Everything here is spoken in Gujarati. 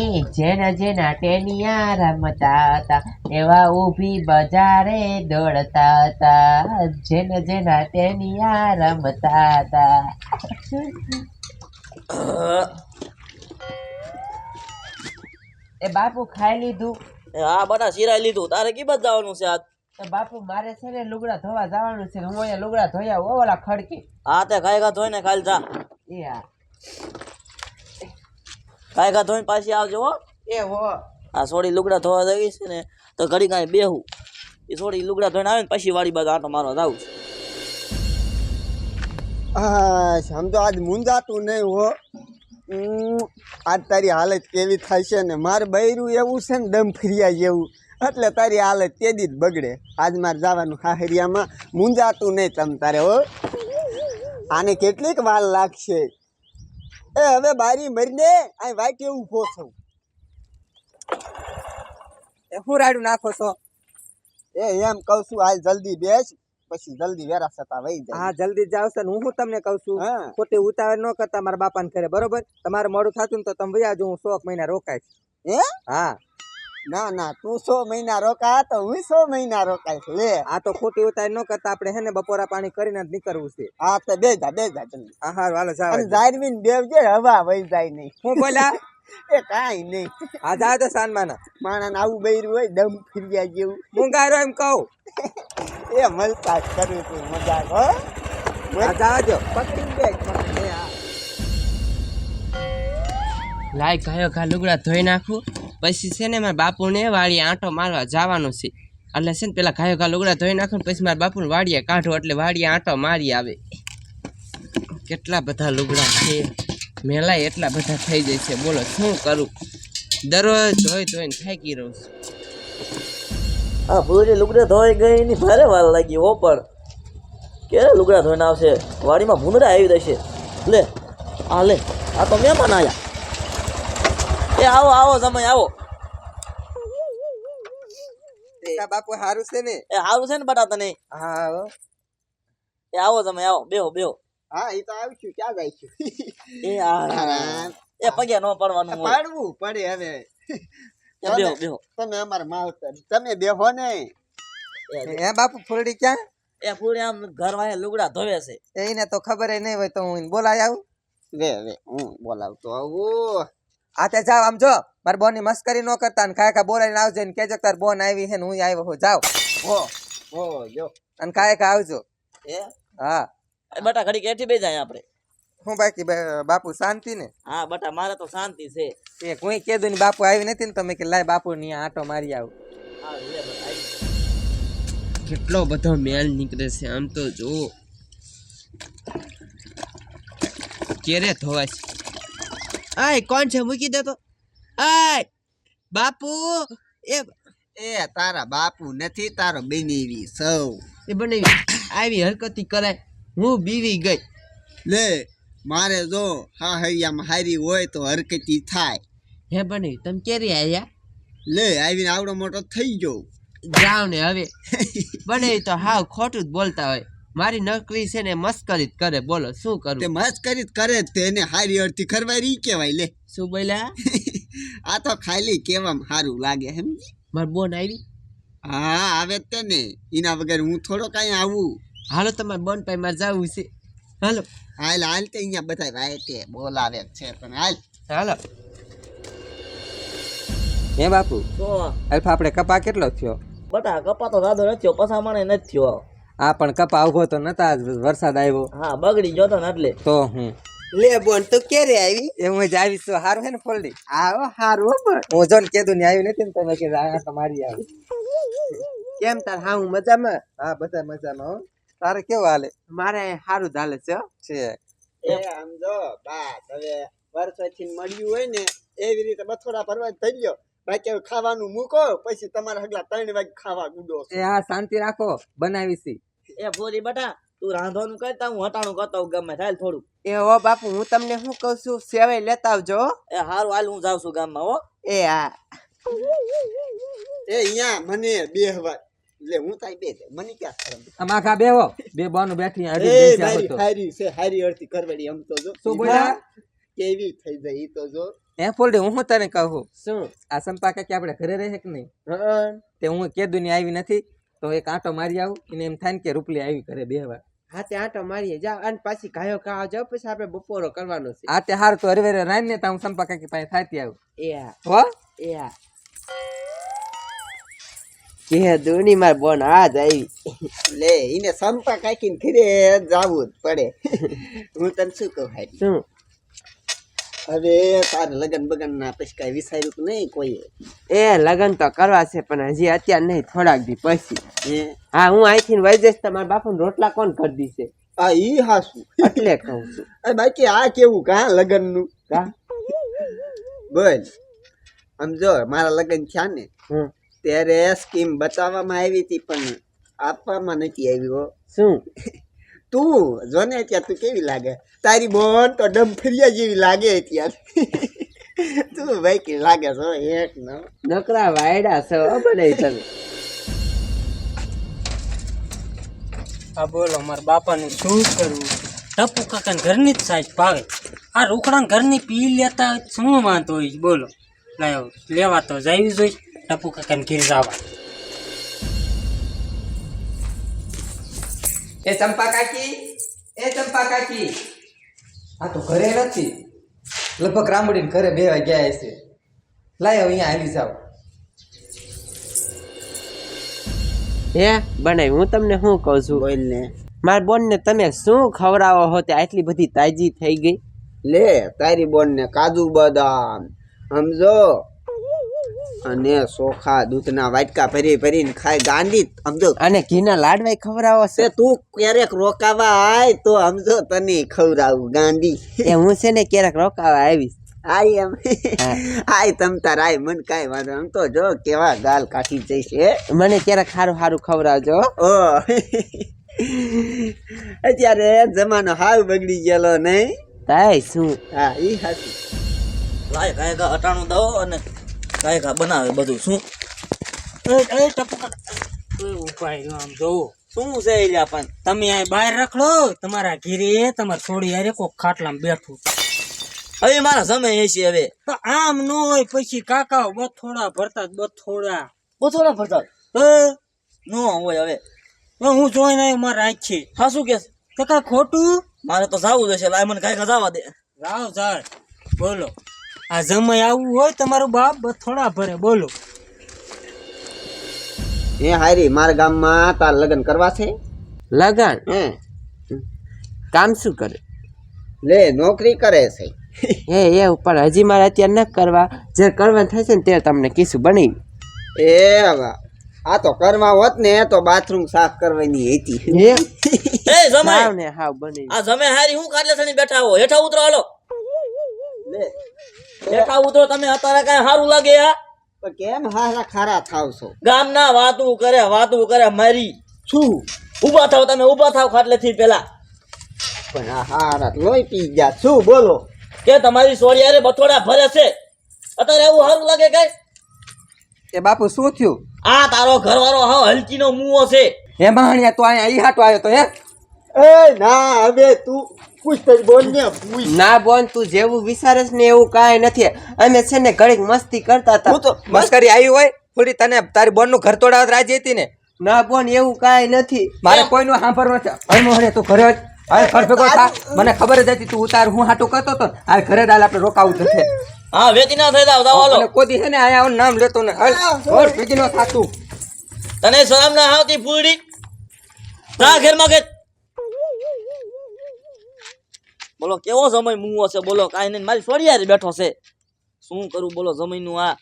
એ જેના જેના ટેનિયા રમતા હતા એવા ઊભી બજારે દોડતા હતા જેના જેના ટેનિયા રમતા હતા એ બાપુ ખાઈ લીધું? હા બટા સિરાઈ લીધું. તારે કિંમત જવાનું છે આજ? બાપુ મારે છે ને લુગડા ધોવા જવાનું છે. હું અહીંયા લુગડા ધોયા ઓલા ખડકી. હા તે ખાઈ ખા ધોઈને ખાલી જા. એ હા. ખા ધોઈને પાછી આવજો હો. એ હો. આ સોડી લુગડા ધોવા દઈ છે ને તો ઘડી કાંઈ બેહું. એ સોડી લુગડા ધોઈને આવે ને પછી વાડી બાજુ આટો મારવા જાઉં છું. સમજો આજ મુંજાતું નહીં હો. આજ તારી હાલત કેવી થાય છે ને? મારે બૈરું એવું છે ને દમ ફરિયા જેવું. એટલે તારી હાલત તેદી જ બગડે. આજ મારે જવાનું હાહરિયામાં મુંજાતું નહીં તમ તારે હો. આને કેટલીક વાર લાગશે. એ હવે બારી મરીને અહીં વાટે ઊભો છું. એ હું રાડું નાખો છો? એ એમ કહું છું હાલ જલ્દી બેસ પછી જલ્દી વેરા સતા વહી જાય. હા જલ્દી જાવ છે ને હું તમને કહું છું હા. ખોટી ઉતાવળ ન કરતા મારા બાપાને ઘરે બરોબર? તમારે મોડું થતું ને તો તમે વયા જો હું સો મહિના રોકાઈશ. હે? હા. ના ના તું સો મહિના રોકા તો હું સો મહિના રોકાઈશ લે. આ તો ખોટી ઉતારી ન કરતા આપણે હે ને બપોરા પાણી કરીને જ નીકળવું છે. હા તો બે જા બે જા જલ્દી. હા હાલો જાવ અને જારવીન બેવજે હવા વહી જાય નહીં. હું બોલા? એ કાંઈ નહીં. આ જા તો સાનમાના માણસ આવું બૈરું હોય દમ ફિર્યા જેવું. હું ગાયરો એમ કહું. એ મલતા જ કરું તું મજાક હો. જાજો પકડી બે પકડી હા. લાય કયો કા લુગડા ધોઈ નાખું. પછી છે ને મારા બાપુને વાડીએ આંટો મારવા જવાનું છે. એટલે છે ને પેલા ઘાયો ઘા લુગડા ધોઈ નાખો પછી મારા બાપુને વાડીએ કાઢો એટલે વાડીએ આંટો મારી આવે. કેટલા બધા લુગડા છે. મેલાય એટલા બધા થઈ જાય છે. બોલો, શું કરું? દરરોજ ધોઈ ધોઈને થાકી રહું છું. આ પૂરી લુગડા ધોઈ ગઈ એની ભારે વાર લાગી હો પણ. ક્યારે લુગડા ધોઈને આવશે? વાડીમાં ભૂંદડા આવી જશે. લે, આ લે, આ તો મહેમાન આયા. એ આવો આવો સમય આવો. બાપુ સારું છે ને? એ સારું છે ને બટા તને? હા એ આવો તમે આવો બેહો બેહો. હા એ તો આવશું ક્યાં જઈશું એ આ એ પગે નો પડવાનું પાડવું પડે હવે. બેહો બેહો. તમે અમાર માવતર. તમે બેહો ને. એ- બાપુ ફૂલડી ક્યાં? એ ફૂલડી આમ ઘર વાળે લુગડા ધોવે છે. એને તો ખબર નહીં હોય તો હું બોલાય આવું? વે વે હું બોલાવતો આવું. આ તે જાવ આમ જો મારી બોનની મસ્કરી ન કરતા ને કાયકા બોલાવીને આવજો ને કેજો તાર બોન આવી છે ને હું આવ્યો હો જાવ હો હો જો. અને ખાય ખા આવજો. એ હા. બટા ઘડી કેઠી બે જાય આપણે. હું બાકી બાપુ શાંતિ ને? હા બટા મારે તો શાંતિ છે. એ કોઈ કીધું ને બાપુ આવી નથી ને તમે કે લાય બાપુ ની આંટો મારી આવું. હા. કેટલો બધો મેલ નીકળે છે આમ તો જુઓ. ક્યારે ધોવાય આય કોણ છે? મૂકી દે તો. આય બાપુ એ એ તારા બાપુ નથી તારો બનેવી સૌ. એ બનેવી. આવી હરકતી કરાય. હું બીવી ગઈ. લે મારે જો હા હૈયામાં હારી હોય તો હરકતી થાય. હે બની તમે ક્યારે આવ્યા લે આવીને આવડો મોટો થઈ ગયો. જાવ ને હવે. બને તો હાવ ખોટું જ બોલતા હોય. મારી નોકરી છે ને મસ્કરી જ કરે બોલો શું તે કરું? તે કરી જ કરે જ તેને હારી અડધી ખરવારી કહેવાય લે. શું બોલ્યા? આ તો ખાલી કેવામ સારું લાગે સમજી? માર બોન આવી? હા આવે જ તે ને. એના વગર હું થોડો કાંઈ આવું. હાલો તમારે બોન પાસે મારે જવું છે. હાલો. હાલ હાલ તે અહીંયા બધા વાયતે બોલાવે જ છે પણ હાલ. હાલો. હે બાપુ તો અલ્ફા આપણે કપા કેટલો થયો? બટા કપા તો દાદો નથી થયો પસામણે નથી થયો. આ પણ કપા ઊભો તો નતા આજ વરસાદ આવ્યો. હા બગડી ગયો તો ને એટલે. તો હું. લે બોન તું ક્યારે આવી? એ હું જ આવીશ તો હારું હે ને ફોલડી? આવો હારું પણ હું જોન ને કીધું ને આવી નથી ને તમે કે આ તમારી આવી. કેમ તાર હા હું મજામાં? હા બધા મજામાં હો. તારે કેવું હાલે? મારે સારું જ હાલે છે છે. એ આમ જો બાત હવે વર્ષોથી મળ્યું હોય ને એવી રીતે બથોડા ભરવા જ થઈ ગયો. બાકી ખાવાનું મૂકો પછી તમારે હગલા ત્રણ વાગે ખાવા ગુડો એ હા શાંતિ રાખો. બનાવી છી એ પૂરી બટા તું રાંધવાનું કરતા હું હટાણું કરતા હું ગમે થાય થોડું. એ હો બાપુ હું તમને શું કહું છું સેવાય લેતા આવજો એ હારું હાલ હું જાઉં છું ગામમાં હો. એ હા. એ અહીંયા મને બે હવા લે હું તાઈ બે. મને ક્યાં શરમ આમ આખા બેહો બે બાનું બેઠી અડી બેસી આવો મારી હારી છે હારી અડધી કરવડી આમ તો જો. શું બોલ્યા? કેવી થઈ જાય તો જો. એ ફોલ્ડી હું તને કહું? શું? આ સંપા કે આપણે ઘરે રહે કે નહીં? હં. તે હું કે દુનિયા આવી નથી. તો એક આંટો મારી આવું એને એમ થાય ને કે રૂપલી આવી કરે બે વાર. હા તે આંટો મારીએ. જાવ અને પાછી ગાયો ખાવા જાવ પછી આપણે બપોરો કરવાનો છે. આ તે હાર તો હરવેરે રાઈ ને તો હું સંપા કાકી પાસે થાતી આવું. એ હા. હો? એ હા. કે દોની માર બોન આ જ આવી. લે એને સંપા કાકીને ઘરે જાવું જ પડે. હું તને શું કહું હારી શું? હવે તારે લગન બગન ના પછી કઈ વિચાર્યું તો નહીં કોઈ એ લગન તો કરવા છે પણ હજી અત્યારે નહીં થોડાક દી પછી. હે? હા હું અહીંથી વહી જઈશ તમારા બાપુ રોટલા કોણ કરી દીશે? આ ઈ હાસું. એટલે કહું છું. અરે બાકી આ કેવું કા લગનનું કા? બોલ. સમજો મારા લગન થયા ને. ત્યારે સ્કીમ બતાવવામાં આવી હતી પણ આપવામાં નથી આવી શું? તું જો ને ત્યાં તું કેવી લાગે? તારી બોન તો ડમફરિયા જેવી લાગે અત્યારે તું ભાઈ કે લાગે છો? એક ન નકરા વાયડા છે હો બનાવી તમે. આ બોલો મારા બાપાનું શું કરવું? ટપુ કાકા ઘરની જ સાઈજ ભાવે. આ રોકડા ઘરની પી લેતા હોય શું વાંધો હોય? છે? બોલો. લાયો લેવા તો જાવી જોઈશ ટપુ કાકાને ઘેર જવા. એ ચંપા કાકી એ ચંપા કાકી આ તો ઘરે નથી લગભગ રામડીને ઘરે બે ગયા હશે લાયો અહીંયા આવી જાઓ હે બનાય હું તમને શું કહું છું બોલ ને મારા બોન ને તમે શું ખવડાવો હો તે આટલી બધી તાજી થઈ ગઈ લે તારી બોન ને કાજુ બદામ સમજો અને ચોખા દૂધના વાટકા ભરી ભરીને ખાય ગાંડી સમજો અને ઘીના લાડવાય ખવડાવો છે? તું ક્યારેક રોકાવા આય તો સમજો તને ખવડાવું ગાંડી એ હું છે ને ક્યારેક રોકાવા આવીશ. આઈ એમ. આઈ આય તમ તાર આઈ મન કાંઈ વાંધો આમ તો જો કેવા ગાલ કાઢી જઈશે મને ક્યારેક સારું સારું ખવડાવજો. ઓ. અત્યારે જમાનો હાવ બગડી ગયેલો નહીં. તાય શું? હા ઈ હાચું. લાય ભાઈ કા અટાણું દો અને કાંઈ કા બનાવે બધું. શું? ઉપાય આમ જોવું. શું છે એલ્યા પણ તમે અહીં બહાર રખડો તમારા ઘીરે તમારે છોડી હારે કોક ખાટલામાં બેઠું. હવે મારા સમય એસી હવે. તો આમ ન હોય પછી કાકા બથોડા ભરતા બથોડા. બથોડા ભરતા નો હોય હવે. હું જોઈને આવ્યો મારા હા શું કે તો કાંઈ ખોટું? મારે તો જાવું જશે લાય મને કાંઈ જવા દે. જાવ ઝાડ બોલો. આ જમાઈ આવવું હોય તમારું બાપ થોડા ભરે બોલો. હે હારી મારા ગામમાં તાર લગ્ન કરવા છે? લગન? હે. કામ શું કરે? લે નોકરી કરે છે. એ એ ઉપર હજી મારે અત્યારે ન કરવા. જે કરવાનું થશે ને ત્યારે તમને કીશું બની. એ હવે આ તો કરવા હોત ને તો બાથરૂમ સાફ કરવાની હતી. હે? એ જમાઈ! ને હાવ બની. આ જમે હારી હું કાટલે સણી બેઠા હો? હેઠા ઉતરો હાલો. લે. હેઠા ઉતરો તમે અત્યારે કાંઈ સારું લાગે આ પણ કેમ હારા ખારા થાવ છો? ગામના વાતું કરે વાતું કરે મારી શું ઊભા થાવ તમે ઊભા થાવ ખાટલેથી પેલા પણ આ હારા લોહી પી ગયા શું બોલો? કે તમારી સોરી હારે બથોડા ભરે છે. અત્યારે એવું સારું લાગે કઈ? એ બાપુ શું થયું? આ તારો ઘરવાળો હા હલકીનો મુવો છે. હે માણ્યા તો અહીંયા ઈ હાટો આવ્યો તો હે? એ ના હવે તું પૂછ બોલ ને પૂછ. ના બોન તું જેવું વિચારે ને એવું કાંઈ નથી. અમે છે ને ઘડીક મસ્તી કરતા હતા. હું તો મસ્કરી આવી હોય થોડી તને તારી બોનનું ઘર તોડાવત રાજી હતી ને? ના બોન એવું કાંઈ નથી. મારે કોઈનું સાંભળવું નથી. મોહરે તું ઘરે હવે ઘર ભેગો થા. મને ખબર જ હતી તું ઉતાર હું હાટું કરતો તો આ ઘરે દાલ આપણે રોકાવું થશે હા વેતી ના થઈ જાવ દાવાલો કોદી છે ને આયા નામ લેતો ને. હલ ઓર ભેગી નો થાતું તને શરમ ના આવતી ફૂડી જા ઘરમાં કે બોલો, કેવો સમય મુવો છે બોલો, કાંઈ નહીં, મારી સોરી હારે બેઠો છે. શું કરું બોલો જમીનનું આ